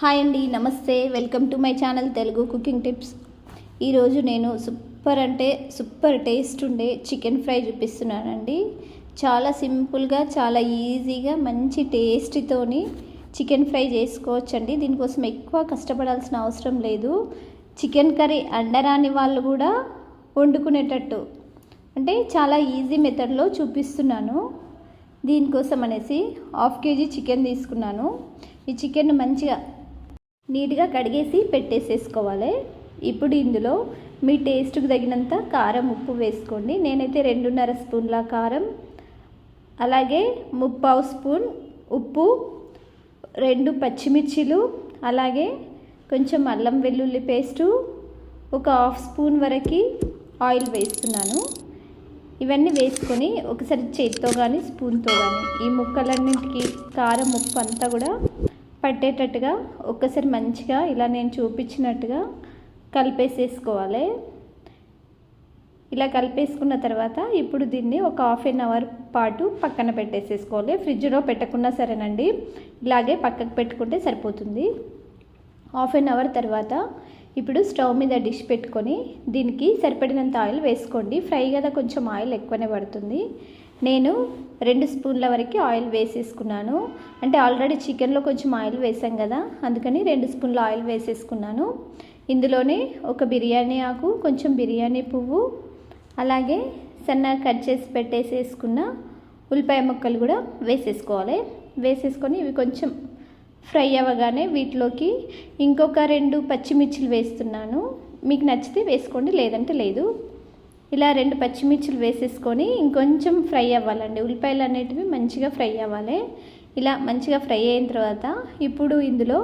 Hi అండి నమస్తే. Welcome to my channel Telugu cooking tips. ఈరోజు నేను సూపర్ అంటే సూపర్ టేస్ట్ ఉండే చికెన్ ఫ్రై చూపిస్తున్నానండి. చాలా సింపుల్గా చాలా ఈజీగా మంచి టేస్ట్తోని చికెన్ ఫ్రై చేసుకోవచ్చండి. దీనికోసం ఎక్కువ కష్టపడాల్సిన అవసరం లేదు. చికెన్ కర్రీ అండరాని వాళ్ళు కూడా వండుకునేటట్టు. అంటే చాలా ఈజీ మెథడ్లో చూపిస్తున్నాను. దీనికోసం అనేసి హాఫ్ కేజీ చికెన్ తీసుకున్నాను. ఈ చికెన్ మంచిగా నీట్గా కడిగేసి పెట్టేసేసుకోవాలి. ఇప్పుడు ఇందులో మీ టేస్ట్కి తగినంత కారం ఉప్పు వేసుకోండి. నేనైతే రెండున్నర స్పూన్ల కారం అలాగే ముప్పావు స్పూన్ ఉప్పు రెండు పచ్చిమిర్చిలు అలాగే కొంచెం అల్లం వెల్లుల్లి పేస్టు ఒక హాఫ్ స్పూన్ వరకు ఆయిల్ వేస్తున్నాను. ఇవన్నీ వేసుకొని ఒకసారి చేతితో కానీ స్పూన్తో కానీ ఈ ముక్కలన్నింటికి కారం ఉప్పు అంతా కూడా పట్టేటట్టుగా ఒక్కసారి మంచిగా ఇలా నేను చూపించినట్టుగా కలిపేసేసుకోవాలి. ఇలా కలిపేసుకున్న తర్వాత ఇప్పుడు దీన్ని ఒక హాఫ్ ఎన్ అవర్ పాటు పక్కన పెట్టేసేసుకోవాలి. ఫ్రిడ్జ్లో పెట్టకున్నా సరేనండి. ఇలాగే పక్కకు పెట్టుకుంటే సరిపోతుంది. హాఫ్ ఎన్ అవర్ తర్వాత ఇప్పుడు స్టవ్ మీద డిష్ పెట్టుకొని దీనికి సరిపడినంత ఆయిల్ వేసుకోండి. ఫ్రై కదా కొంచెం ఆయిల్ ఎక్కువనే పడుతుంది. నేను రెండు స్పూన్ల వరకు ఆయిల్ వేసేసుకున్నాను. అంటే ఆల్రెడీ చికెన్లో కొంచెం ఆయిల్ వేసాం కదా అందుకని రెండు స్పూన్ల ఆయిల్ వేసేసుకున్నాను. ఇందులోనే ఒక బిర్యానీ ఆకు కొంచెం బిర్యానీ పువ్వు అలాగే సన్నగా కట్ చేసి పెట్టేసేసుకున్న ఉల్లిపాయ ముక్కలు కూడా వేసేసుకోవాలి. వేసేసుకొని ఇవి కొంచెం ఫ్రై అవ్వగానే వీటిలోకి ఇంకొక రెండు పచ్చిమిర్చిలు వేస్తున్నాను. మీకు నచ్చితే వేసుకోండి లేదంటే లేదు. ఇలా రెండు పచ్చిమిర్చిలు వేసేసుకొని ఇంకొంచెం ఫ్రై అవ్వాలండి. ఉల్లిపాయలు అనేటివి మంచిగా ఫ్రై అవ్వాలి. ఇలా మంచిగా ఫ్రై అయిన తర్వాత ఇప్పుడు ఇందులో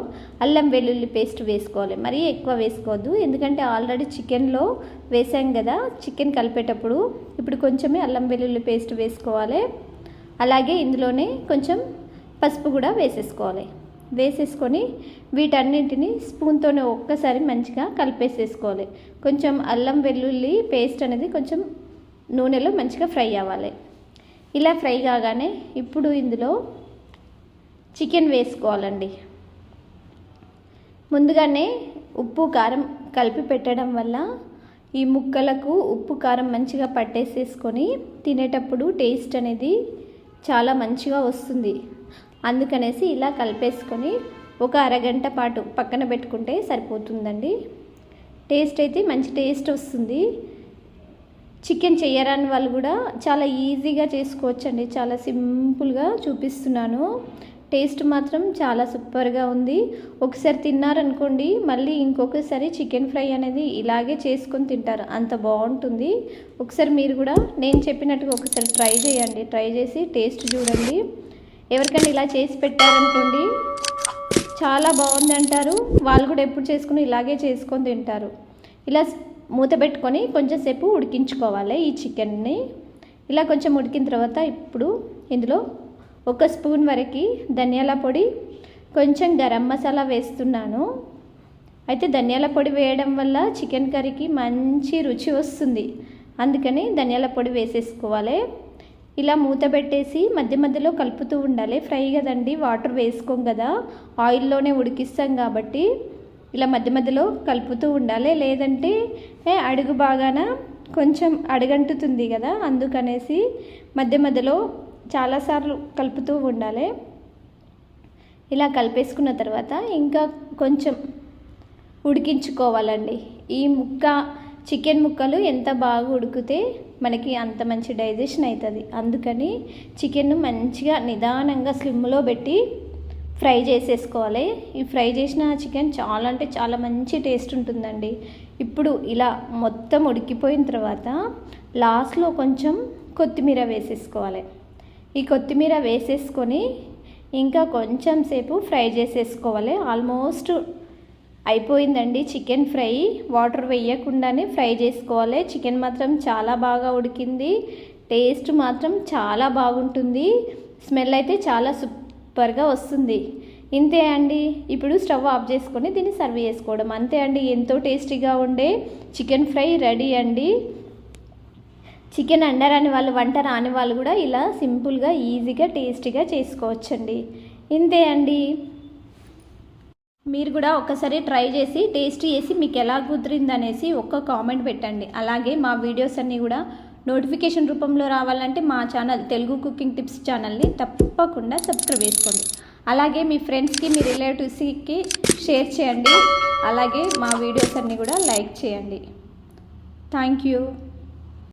అల్లం వెల్లుల్లి పేస్ట్ వేసుకోవాలి. మరీ ఎక్కువ వేసుకోవద్దు. ఎందుకంటే ఆల్రెడీ చికెన్లో వేసాం కదా చికెన్ కలిపేటప్పుడు ఇప్పుడు కొంచెమే అల్లం వెల్లుల్లి పేస్ట్ వేసుకోవాలి. అలాగే ఇందులోనే కొంచెం పసుపు కూడా వేసేసుకోవాలి. వేసేసుకొని వీటన్నింటిని స్పూన్తోనే ఒక్కసారి మంచిగా కలిపేసేసుకోవాలి. కొంచెం అల్లం వెల్లుల్లి పేస్ట్ అనేది కొంచెం నూనెలో మంచిగా ఫ్రై అవ్వాలి. ఇలా ఫ్రై కాగానే ఇప్పుడు ఇందులో చికెన్ వేసుకోవాలండి. ముందుగానే ఉప్పు కారం కలిపి పెట్టడం వల్ల ఈ ముక్కలకు ఉప్పు కారం మంచిగా పట్టేసేసుకొని తినేటప్పుడు టేస్ట్ అనేది చాలా మంచిగా వస్తుంది. అందుకనేసి ఇలా కలిపేసుకొని ఒక అరగంట పాటు పక్కన పెట్టుకుంటే సరిపోతుందండి. టేస్ట్ అయితే మంచి టేస్ట్ వస్తుంది. చికెన్ చేయరాని వాళ్ళు కూడా చాలా ఈజీగా చేసుకోవచ్చండి. చాలా సింపుల్గా చూపిస్తున్నాను. టేస్ట్ మాత్రం చాలా సూపర్గా ఉంది. ఒకసారి తిన్నారనుకోండి మళ్ళీ ఇంకొకసారి చికెన్ ఫ్రై అనేది ఇలాగే చేసుకొని తింటారు. అంత బాగుంటుంది. ఒకసారి మీరు కూడా నేను చెప్పినట్టుగా ఒకసారి ట్రై చేయండి. ట్రై చేసి టేస్ట్ చూడండి. ఎవరికైనా ఇలా చేసి పెట్టారనుకోండి చాలా బాగుంది అంటారు వాళ్ళు కూడా ఎప్పుడు చేసుకుని ఇలాగే చేసుకొని తింటారు. ఇలా మూత పెట్టుకొని కొంచెంసేపు ఉడికించుకోవాలి ఈ చికెన్ని. ఇలా కొంచెం ఉడికిన తర్వాత ఇప్పుడు ఇందులో ఒక స్పూన్ వరకు ధనియాల పొడి కొంచెం గరం మసాలా వేస్తున్నాను. అయితే ధనియాల పొడి వేయడం వల్ల చికెన్ కర్రీకి మంచి రుచి వస్తుంది. అందుకని ధనియాల పొడి వేసేసుకోవాలి. ఇలా మూత పెట్టేసి మధ్య మధ్యలో కలుపుతూ ఉండాలి. ఫ్రై కదండి వాటర్ వేసుకోం కదా. ఆయిల్లోనే ఉడికిస్తాం కాబట్టి ఇలా మధ్య మధ్యలో కలుపుతూ ఉండాలి. లేదంటే అడుగు బాగాన కొంచెం అడుగంటుతుంది కదా. అందుకనేసి మధ్య మధ్యలో చాలాసార్లు కలుపుతూ ఉండాలి. ఇలా కలిపేసుకున్న తర్వాత ఇంకా కొంచెం ఉడికించుకోవాలండి. ఈ ముక్క చికెన్ ముక్కలు ఎంత బాగా ఉడికితే మనకి అంత మంచి డైజెషన్ అవుతుంది. అందుకని చికెన్ మంచిగా నిదానంగా స్లిమ్లో పెట్టి ఫ్రై చేసేసుకోవాలి. ఈ ఫ్రై చేసిన చికెన్ చాలా అంటే చాలా మంచి టేస్ట్ ఉంటుందండి. ఇప్పుడు ఇలా మొత్తం ఉడికిపోయిన తర్వాత లాస్ట్లో కొంచెం కొత్తిమీర వేసేసుకోవాలి. ఈ కొత్తిమీర వేసేసుకొని ఇంకా కొంచెం సేపు ఫ్రై చేసేసుకోవాలి. ఆల్మోస్ట్ అయిపోయిందండి చికెన్ ఫ్రై. వాటర్ వేయకుండానే ఫ్రై చేసుకోవాలి. చికెన్ మాత్రం చాలా బాగా ఉడికింది. టేస్ట్ మాత్రం చాలా బాగుంటుంది. స్మెల్ అయితే చాలా సూపర్గా వస్తుంది. ఇంతే అండి. ఇప్పుడు స్టవ్ ఆఫ్ చేసుకొని దీన్ని సర్వ్ చేసుకోవడం. అంతే అండి. ఎంతో టేస్టీగా ఉండే చికెన్ ఫ్రై రెడీ అండి. చికెన్ అండరాని వాళ్ళు వంట రాని వాళ్ళు కూడా ఇలా సింపుల్గా ఈజీగా టేస్టీగా చేసుకోవచ్చండి. ఇంతే అండి. మీరు కూడా ఒక్కసారి ట్రై చేసి టేస్ట్ చేసి మీకు ఎలా కుదిరిందనేసి ఒక్క కామెంట్ పెట్టండి. అలాగే మా వీడియోస్ అన్నీ కూడా నోటిఫికేషన్ రూపంలో రావాలంటే మా ఛానల్ తెలుగు కుకింగ్ టిప్స్ ఛానల్ని తప్పకుండా సబ్స్క్రైబ్ చేసుకోండి. అలాగే మీ ఫ్రెండ్స్కి మీ రిలేటివ్స్కి షేర్ చేయండి. అలాగే మా వీడియోస్ అన్నీ కూడా లైక్ చేయండి. Thank you.